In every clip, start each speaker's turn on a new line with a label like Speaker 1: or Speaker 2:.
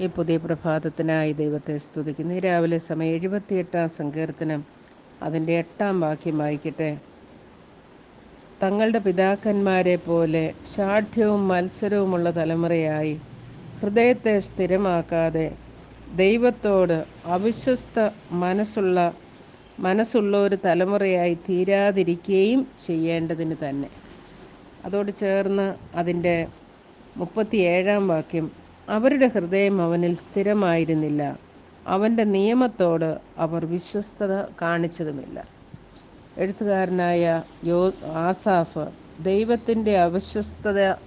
Speaker 1: ഈ പുതിയ പ്രഭാതത്തിനായി ദൈവത്തെ സ്തുതിക്കുന്നു. ഈ രാവിലെ സമയം എഴുപത്തിയെട്ടാം സങ്കീർത്തനം അതിന്റെ എട്ടാം വാക്യം വായിക്കട്ടെ. തങ്ങളുടെ പിതാക്കന്മാരെ പോലെ ശാഠ്യവും മത്സരവുമുള്ള തലമുറയായി ഹൃദയത്തെ സ്ഥിരമാക്കാതെ ദൈവത്തോട് അവിശ്വസ്ത മനസ്സുള്ള മനസ്സുള്ള ഒരു തലമുറയായി തീരാതിരിക്കുകയും ചെയ്യേണ്ടതിന് തന്നെ. അതോട് ചേർന്ന് അതിന്റെ മുപ്പത്തിയേഴാം വാക്യം അവരുടെ ഹൃദയം അവനിൽ സ്ഥിരമായിരുന്നില്ല. അവന്റെ നിയമത്തോട് അവർ വിശ്വസ്തത കാണിച്ചതുമില്ല. എഴുത്തുകാരനായ യോ ആസാഫ് ദൈവത്തിന്റെ അവിശ്വസ്തതകളാണ്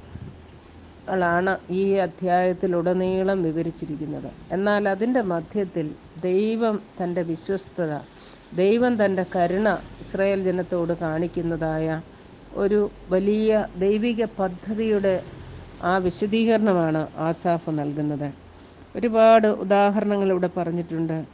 Speaker 1: ഈ അധ്യായത്തിലുടനീളം വിവരിച്ചിരിക്കുന്നത്. എന്നാൽ അതിന്റെ മധ്യത്തിൽ ദൈവം തന്റെ വിശ്വസ്തത ദൈവം തന്റെ കരുണ ഇസ്രായേൽ ജനത്തോട് കാണിക്കുന്നതായ ഒരു വലിയ ദൈവിക പദ്ധതിയുടെ ആ വിശദീകരണമാണ് ആസാഫ് നൽകുന്നത്. ഒരുപാട് ഉദാഹരണങ്ങൾ ഇവിടെ പറഞ്ഞിട്ടുണ്ട്.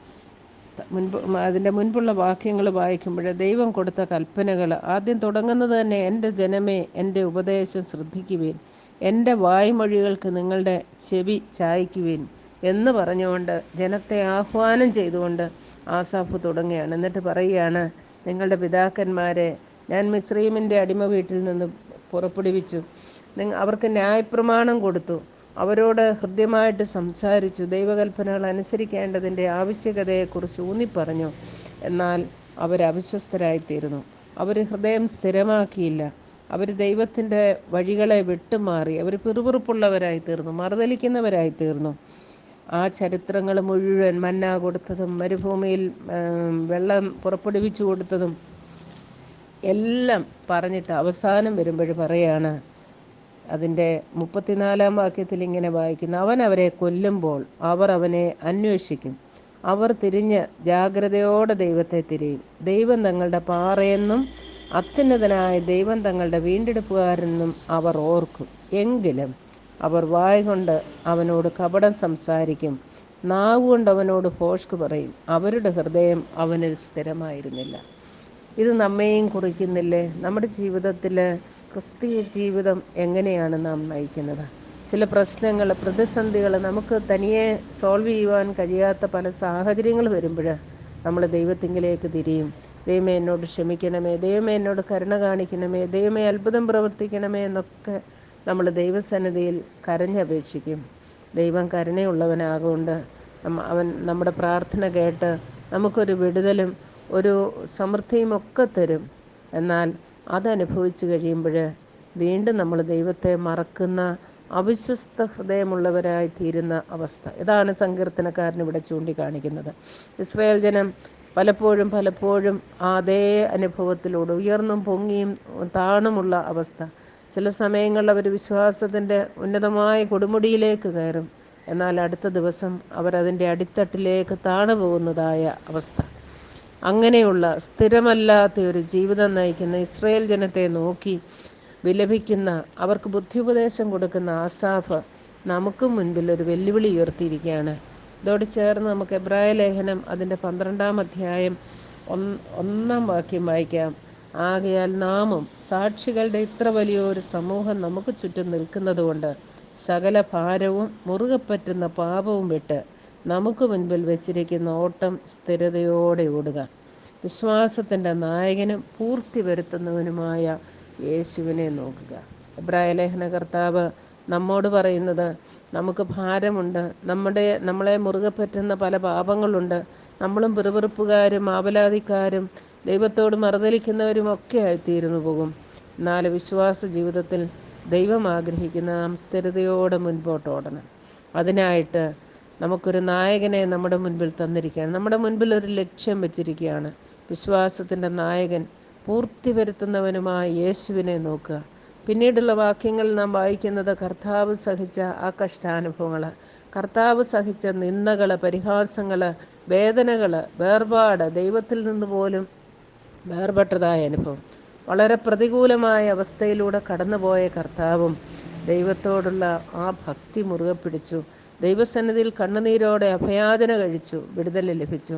Speaker 1: മുൻപ് അതിന്റെ മുൻപുള്ള വാക്യങ്ങൾ വായിക്കുമ്പോൾ ദൈവം കൊടുത്ത കൽപ്പനകൾ ആദ്യം തുടങ്ങുന്നത് തന്നെ എന്റെ ജനമേ എന്റെ ഉപദേശം ശ്രദ്ധിക്കുവേൻ എന്റെ വായ്മൊഴികൾക്ക് നിങ്ങളുടെ ചെവി ചായ്ക്കുവേൻ എന്ന് പറഞ്ഞുകൊണ്ട് ജനത്തെ ആഹ്വാനം ചെയ്തുകൊണ്ട് ആസാഫ് തുടങ്ങുകയാണ്. എന്നിട്ട് പറയുകയാണ് നിങ്ങളുടെ പിതാക്കന്മാരെ ഞാൻ മിശ്രീമിന്റെ അടിമ വീട്ടിൽ നിന്ന് പുറപ്പെടുവിച്ചു. അവർക്ക് ന്യായപ്രമാണം കൊടുത്തു. അവരോട് ഹൃദ്യമായിട്ട് സംസാരിച്ചു. ദൈവകൽപ്പനകൾ അനുസരിക്കേണ്ടതിന്റെ ആവശ്യകതയെക്കുറിച്ച് ഊന്നിപ്പറഞ്ഞു. എന്നാൽ അവർ അവിശ്വസ്തരായിത്തീരുന്നു. അവർ ഹൃദയം സ്ഥിരമാക്കിയില്ല. അവർ ദൈവത്തിന്റെ വഴികളെ വിട്ടുമാറി. അവർ പിറുപിറുപ്പുള്ളവരായി തീർന്നു തീർന്നു ആ ചരിത്രങ്ങൾ മുഴുവൻ മന്ന കൊടുത്തതും മരുഭൂമിയിൽ വെള്ളം പുറപ്പെടുവിച്ചു കൊടുത്തതും എല്ലാം പറഞ്ഞിട്ട് അവസാനം വരുമ്പോൾ പറയാണ് അതിന്റെ മുപ്പത്തിനാലാം വാക്യത്തിൽ ഇങ്ങനെ വായിക്കുന്നു അവൻ അവരെ കൊല്ലുമ്പോൾ അവർ അവനെ അന്വേഷിക്കും. അവർ തിരിഞ്ഞ് ജാഗ്രതയോടെ ദൈവത്തെ തിരിയും. ദൈവം തങ്ങളുടെ പാറയെന്നും അത്യുന്നതനായ ദൈവം തങ്ങളുടെ വീണ്ടെടുപ്പുകാരെന്നും അവർ ഓർക്കും. എങ്കിലും അവർ വായ കൊണ്ട് അവനോട് കപടം സംസാരിക്കും. നാവ് കൊണ്ട് അവനോട് ഭോഷ്ക് പറയും. അവരുടെ ഹൃദയം അവനിൽ സ്ഥിരമായിരുന്നില്ല. ഇത് നമ്മെയും കുറിക്കുന്നില്ലേ? നമ്മുടെ ജീവിതത്തിൽ ക്രിസ്തീയ ജീവിതം എങ്ങനെയാണ് നാം നയിക്കുന്നത്? ചില പ്രശ്നങ്ങൾ പ്രതിസന്ധികൾ നമുക്ക് തനിയെ സോൾവ് ചെയ്യുവാൻ കഴിയാത്ത പല സാഹചര്യങ്ങൾ വരുമ്പോൾ നമ്മൾ ദൈവത്തിങ്കിലേക്ക് തിരിയും. ദൈവമേ എന്നോട് ക്ഷമിക്കണമേ ദൈവമേ എന്നോട് കരുണ കാണിക്കണമേ ദൈവമേ അത്ഭുതം പ്രവർത്തിക്കണമേ എന്നൊക്കെ നമ്മൾ ദൈവസന്നിധിയിൽ കരഞ്ഞപേക്ഷിക്കും. ദൈവം കരുണയുള്ളവനാകൊണ്ട് അവൻ നമ്മുടെ പ്രാർത്ഥന കേട്ട് നമുക്കൊരു വിടുതലും ഒരു സമൃദ്ധിയും ഒക്കെ തരും. എന്നാൽ അതനുഭവിച്ചു കഴിയുമ്പോൾ വീണ്ടും നമ്മൾ ദൈവത്തെ മറക്കുന്ന അവിശ്വസ്ത ഹൃദയമുള്ളവരായി തീരുന്ന അവസ്ഥ. ഇതാണ് സങ്കീർത്തനക്കാരൻ ഇവിടെ ചൂണ്ടിക്കാണിക്കുന്നത്. ഇസ്രായേൽ ജനം പലപ്പോഴും പലപ്പോഴും അതേ അനുഭവത്തിലൂടെ ഉയർന്നും പൊങ്ങിയും താണുമുള്ള അവസ്ഥ. ചില സമയങ്ങളിൽ അവർ വിശ്വാസത്തിന്റെ ഉന്നതമായ കൊടുമുടിയിലേക്ക് കയറും. എന്നാൽ അടുത്ത ദിവസം അവരതിന്റെ അടിത്തട്ടിലേക്ക് താണു പോകുന്നതായ അവസ്ഥ. അങ്ങനെയുള്ള സ്ഥിരമല്ലാത്ത ഒരു ജീവിതം നയിക്കുന്ന ഇസ്രയേൽ ജനത്തെ നോക്കി വിലപിക്കുന്ന അവർക്ക് ബുദ്ധിയുപദേശം കൊടുക്കുന്ന ആസാഫ് നമുക്ക് മുൻപിൽ ഒരു വെല്ലുവിളി ഉയർത്തിയിരിക്കുകയാണ്. ഇതോട് ചേർന്ന് നമുക്ക് എബ്രായ ലേഖനം അതിന്റെ പന്ത്രണ്ടാം അധ്യായം ഒന്നാം വാക്യം വായിക്കാം. ആകയാൽ നാമും സാക്ഷികളുടെ ഇത്ര വലിയൊരു സമൂഹം നമുക്ക് ചുറ്റും നിൽക്കുന്നതുകൊണ്ട് സകല ഭാരവും മുറുകെ പറ്റുന്ന പാപവും വിട്ട് നമുക്ക് മുൻപിൽ വെച്ചിരിക്കുന്ന ഓട്ടം സ്ഥിരതയോടെ ഓടുക. വിശ്വാസത്തിന്റെ നായകനും പൂർത്തി വരുത്തുന്നവനുമായ യേശുവിനെ നോക്കുക. എബ്രായ ലേഖന കർത്താവ് നമ്മോട് പറയുന്നത് നമുക്ക് ഭാരമുണ്ട്. നമ്മുടെ നമ്മളെ മുറുകെ പറ്റുന്ന പല പാപങ്ങളുണ്ട്. നമ്മളും പിറുപിറുപ്പുകാരും ആപലാതിക്കാരും ദൈവത്തോട് മറുതലിക്കുന്നവരും ഒക്കെ ആയിത്തീരുന്നു പോകും. എന്നാൽ വിശ്വാസ ജീവിതത്തിൽ ദൈവം ആഗ്രഹിക്കുന്ന നാം സ്ഥിരതയോടെ മുൻപോട്ട് ഓടണം അതിനായിട്ട് നമുക്കൊരു നായകനെ നമ്മുടെ മുൻപിൽ തന്നിരിക്കുകയാണ്. നമ്മുടെ മുൻപിൽ ഒരു ലക്ഷ്യം വെച്ചിരിക്കുകയാണ്. വിശ്വാസത്തിന്റെ നായകൻ പൂർത്തി വരുത്തുന്നവനുമായ യേശുവിനെ നോക്കുക. പിന്നീടുള്ള വാക്യങ്ങൾ നാം വായിക്കുന്നത് കർത്താവ് സഹിച്ച ആ കഷ്ടാനുഭവങ്ങൾ കർത്താവ് സഹിച്ച നിന്ദകൾ പരിഹാസങ്ങൾ വേദനകൾ വേർപാട് ദൈവത്തിൽ നിന്ന് പോലും വേർപെട്ടതായ അനുഭവം. വളരെ പ്രതികൂലമായ അവസ്ഥയിലൂടെ കടന്നുപോയ കർത്താവും ദൈവത്തോടുള്ള ആ ഭക്തി മുറുകെ പിടിച്ചു. ദൈവസന്നിധിയിൽ കണ്ണുനീരോടെ അഭയാചന കഴിച്ചു വിടുതൽ ലഭിച്ചു.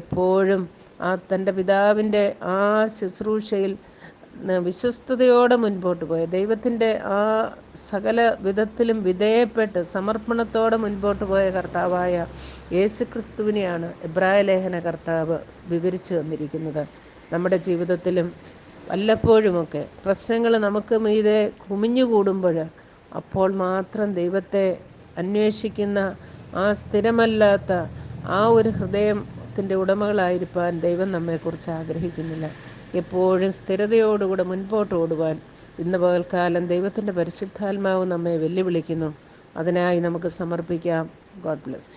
Speaker 1: എപ്പോഴും ആ തന്റെ പിതാവിന്റെ ആ ശുശ്രൂഷയിൽ വിശ്വസ്തയോടെ മുൻപോട്ട് പോയ. ദൈവത്തിന്റെ ആ സകല വിധത്തിലും വിധേയപ്പെട്ട് സമർപ്പണത്തോടെ മുൻപോട്ട് പോയ കർത്താവായ യേശുക്രിസ്തുവിനെയാണ് എബ്രായ ലേഖന കർത്താവ് വിവരിച്ചു തന്നിരിക്കുന്നത്. നമ്മുടെ ജീവിതത്തിലും വല്ലപ്പോഴുമൊക്കെ പ്രശ്നങ്ങൾ നമുക്ക് മീതെ കുമിഞ്ഞുകൂടുമ്പോൾ അപ്പോൾ മാത്രം ദൈവത്തെ അന്വേഷിക്കുന്ന ആ സ്ഥിരമല്ലാത്ത ആ ഒരു ഹൃദയത്തിന്റെ ഉടമകളായിരിക്കാൻ ദൈവം നമ്മെക്കുറിച്ച് ആഗ്രഹിക്കുന്നില്ല. എപ്പോഴും സ്ഥിരതയോടുകൂടെ മുൻപോട്ട് ഓടുവാൻ ഇന്ന് പകൽക്കാലം ദൈവത്തിന്റെ പരിശുദ്ധാത്മാവ് നമ്മെ വെല്ലുവിളിക്കുന്നു. അതിനായി നമുക്ക് സമർപ്പിക്കാം. God bless